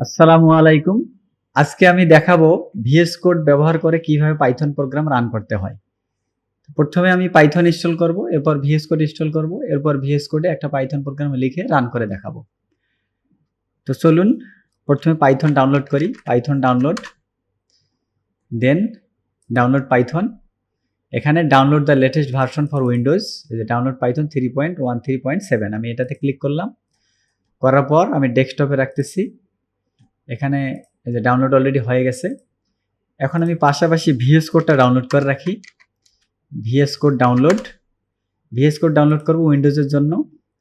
আসসালামু আলাইকুম। আজকে আমি দেখাবো ভিএস কোড ব্যবহার করে কীভাবে পাইথন প্রোগ্রাম রান করতে হয়। প্রথমে আমি পাইথন ইনস্টল করব, এরপর ভিএস কোড ইনস্টল করব, এরপর ভিএস কোডে একটা পাইথন প্রোগ্রাম লিখে রান করে দেখাবো। তো চলুন, প্রথমে পাইথন ডাউনলোড করি Python download then download Python এখানে download the latest version for Windows download Python three point one three point seven আমি এটাতে ক্লিক করলাম। করার পর আমি ডেস্কটপে রাখতেছি। এখানে এই যে ডাউনলোড অলরেডি হয়ে গেছে। এখন আমি পাশাপাশি ভিএস কোডটা ডাউনলোড করে রাখি। VS code download VS code download করব উইন্ডোজের জন্য।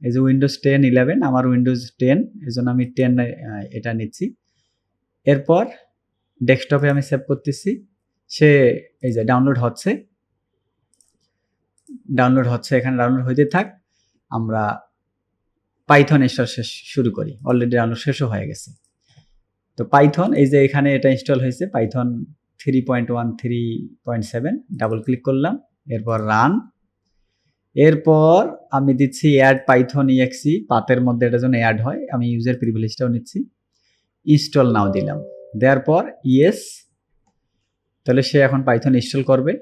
এই যে উইন্ডোজ টেন ইলেভেন আমার উইন্ডোজ টেন এই জন্য আমি টেন এটা নিচ্ছি। এরপর ডেস্কটপে আমি সেভ করতেছি। সে, এই যে ডাউনলোড হচ্ছে। ডাউনলোড হচ্ছে, এখানে ডাউনলোড হইতে থাক। আমরা পাইথন ইনস্টল শেষ শুরু করি। অলরেডি ডাউনলোড শেষও হয়ে গেছে। তো পাইথন এই যে এখানে এটা ইনস্টল হয়েছে Python three point one three point seven double click করলাম, এরপর রান এরপর আমি দিচ্ছি অ্যাড পাইথন ইএক্সি পাতের মধ্যে এটা যেন অ্যাড হয়, আমি ইউজার প্রিভিলেজটাও নিচ্ছি ইনস্টল নাও দিলাম, দেওয়ার পর ইয়েস তাহলে সে এখন পাইথন ইনস্টল করবে।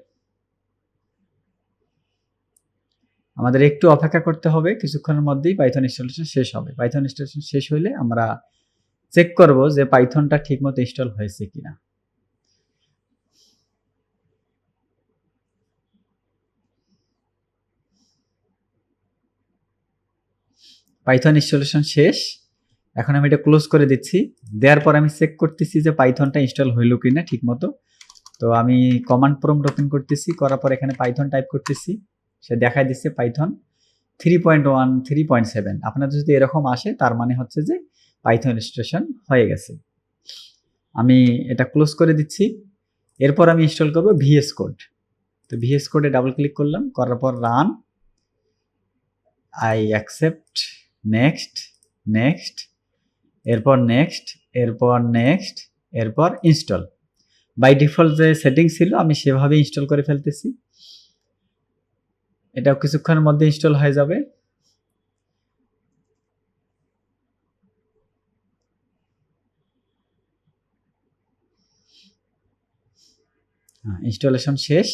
আমাদের একটু অপেক্ষা করতে হবে, কিছুক্ষণের মধ্যেই পাইথন ইনস্টলেশন শেষ হবে। পাইথন ইনস্টলেশন শেষ হইলে আমরা চেক করব যে পাইথনটা ঠিকমতো ইনস্টল হয়েছে কিনা। পাইথন ইনস্টলেশন শেষ। এখন আমি এটা ক্লোজ করে দিচ্ছি। দেওয়ার পর আমি চেক করতেছি যে পাইথনটা ইনস্টল হইল কিনা ঠিকমতো। তো আমি কমান্ড প্রম্পট ওপেন করতেছি, করার পর এখানে পাইথন টাইপ করতেছি। সে দেখাই দিচ্ছে Python. Three point one, three point seven. আপনাদের যদি এরকম আসে, তার মানে হচ্ছে যে পাইথন ইনস্টলেশন হয়ে গেছে। আমি এটা ক্লোজ করে দিচ্ছি। এরপর আমি ইনস্টল করব ভিএস কোড তো ভিএস কোডে ডাবল ক্লিক করলাম, করার পর run I accept next next এরপর নেক্সট এরপর নেক্সট এরপর ইনস্টল বাই ডিফল্ট যে সেটিং ছিল, আমি সেভাবে ইনস্টল করে ফেলতেছি। এটা কিছুক্ষণের মধ্যে ইনস্টল হয়ে যাবে। ইনস্টলেশন শেষ।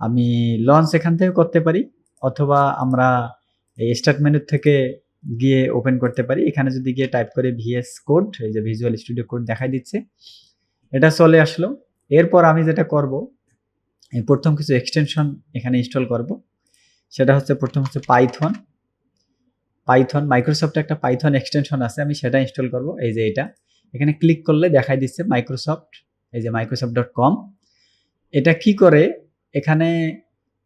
আমি লঞ্চ এখান থেকে করতে পারি, অথবা আমরা এই স্টার্ট মেনু থেকে গিয়ে ওপেন করতে পারি। এখানে যদি গিয়ে টাইপ করে ভিএস কোড এই যে ভিজুয়াল স্টুডিও কোড দেখাই দিচ্ছে, এটা চলে আসলো। এরপর আমি যেটা করব প্রথম কিছু এক্সটেনশন এখানে ইনস্টল করব। সেটা হচ্ছে, প্রথম হচ্ছে পাইথন পাইথন মাইক্রোসফট একটা পাইথন এক্সটেনশন আছে, আমি সেটা ইনস্টল করব। এই যে এটা। এখানে ক্লিক করলে দেখাই দিচ্ছে মাইক্রোসফট এই যে মাইক্রোসফট ডট কম এটা কি করে? এখানে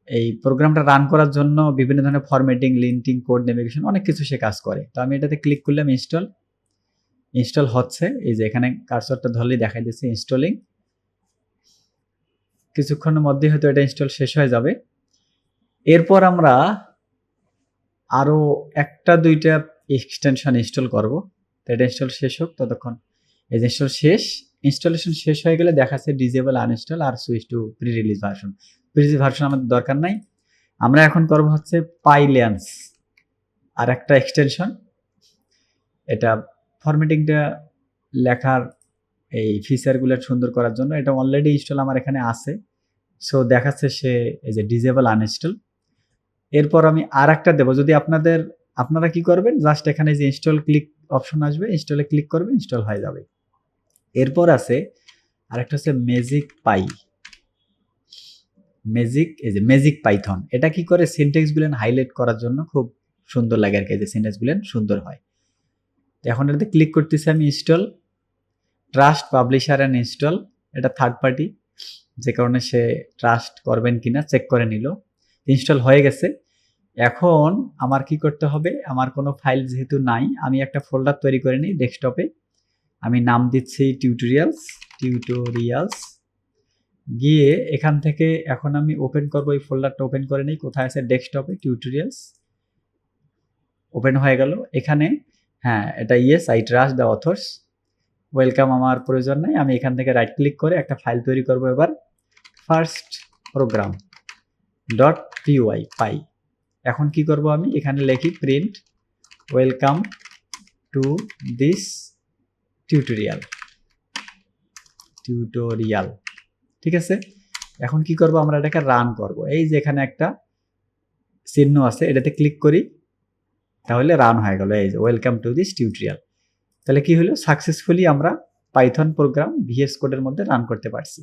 এই প্রোগ্রামটা রান করার জন্য বিভিন্ন ধরনের ফরম্যাটিং লিঙ্কিং কোড নেভিগেশন অনেক কিছু সে কাজ করে। তো আমি এটাতে ক্লিক করলাম ইনস্টল ইনস্টল হচ্ছে। এই যে এখানে কার্সরটা ধরলেই দেখা দিচ্ছে ইনস্টলিং কিছুক্ষণের মধ্যে হয়তো এটা ইনস্টল শেষ হয়ে যাবে। এরপর আমরা আরও একটা, দুইটা এক্সটেনশন ইনস্টল করব। তো এটা ইনস্টল শেষ হোক, ততক্ষণ। এই যে ইনস্টল শেষ ইনস্টলেশন শেষ হয়ে গেলে দেখাচ্ছে disable uninstall R switch to pre release version pre release version আমাদের দরকার নাই। আমরা এখন করব হচ্ছে পাইল্যান্স আর একটা এক্সটেনশন এটা ফরম্যাটিংটা লেখার এই ফিচারগুলো সুন্দর করার জন্য। এটা অলরেডি ইনস্টল আমার এখানে আছে। সো দেখাচ্ছে সে এই যে ডিজেবল আনইনস্টল এরপর আমি আর একটা দেবো। যদি আপনাদের, আপনারা কি করবেন? জাস্ট এখানে যে ইনস্টল ক্লিক অপশন আসবে ইনস্টলে ক্লিক করবে ইনস্টল হয়ে যাবে। এরপর আছে আরেকটা হচ্ছে ম্যাজিক পাই ম্যাজিক এই যে ম্যাজিক পাইথন এটা কি করে সিনটেক্সগুলো হাইলাইট করার জন্য? খুব সুন্দর লাগে আর কি যে সিনটেক্সগুলো সুন্দর হয়। তো এখন এটাতে ক্লিক করতেছি আমি install trust publisher and install এটা থার্ড পার্টি যে কারণে সে ট্রাস্ট করবেন কিনা চেক করে নিল। ইনস্টল হয়ে গেছে। এখন আমার কি করতে হবে? আমার কোনো ফাইল যেহেতু নাই, আমি একটা ফোল্ডার তৈরি করে নিই ডেস্কটপে আমি নাম দিচ্ছি টিউটোরিয়ালস টিউটোরিয়ালস গিয়ে এখান থেকে এখন আমি ওপেন করব, এই ফোল্ডারটা ওপেন করে নিই। কোথায় আছে ডেস্কটপে টিউটোরিয়ালস ওপেন হয়ে গেল। এখানে হ্যাঁ এটা yes I trust the authors welcome আমার প্রয়োজন নাই। আমি এখান থেকে রাইট ক্লিক করে একটা ফাইল তৈরি করব এবার। First program dot PY py এখন কি করব আমি? এখানে লিখি print welcome to this tutorial tutorial ঠিক আছে? এখন কি করব? আমরা এটাকে রান করব। এই যে এখানে একটা চিহ্ন আছে, এটাতে ক্লিক করি, তাহলে রান হয়ে গেল। এই যে ওয়েলকাম টু দিস টিউটোরিয়াল তাহলে কি হলো? সাকসেসফুলি আমরা পাইথন প্রোগ্রাম ভিএস কোডের মধ্যে রান করতে পারছি।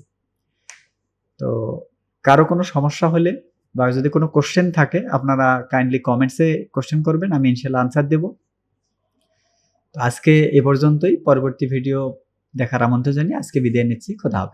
তো কারও কোনো সমস্যা হলে বা যদি কোনো কোশ্চেন থাকে, আপনারা কাইন্ডলি কমেন্টসে কোশ্চেন করবেন, আমি ইনশাল্লাহ আনসার দেব। আজকে এ পর্যন্তই। পরবর্তী ভিডিও দেখার আমন্ত্রণ জানিয়ে আজকে বিদায় নিচ্ছি। খোদা হাফেজ।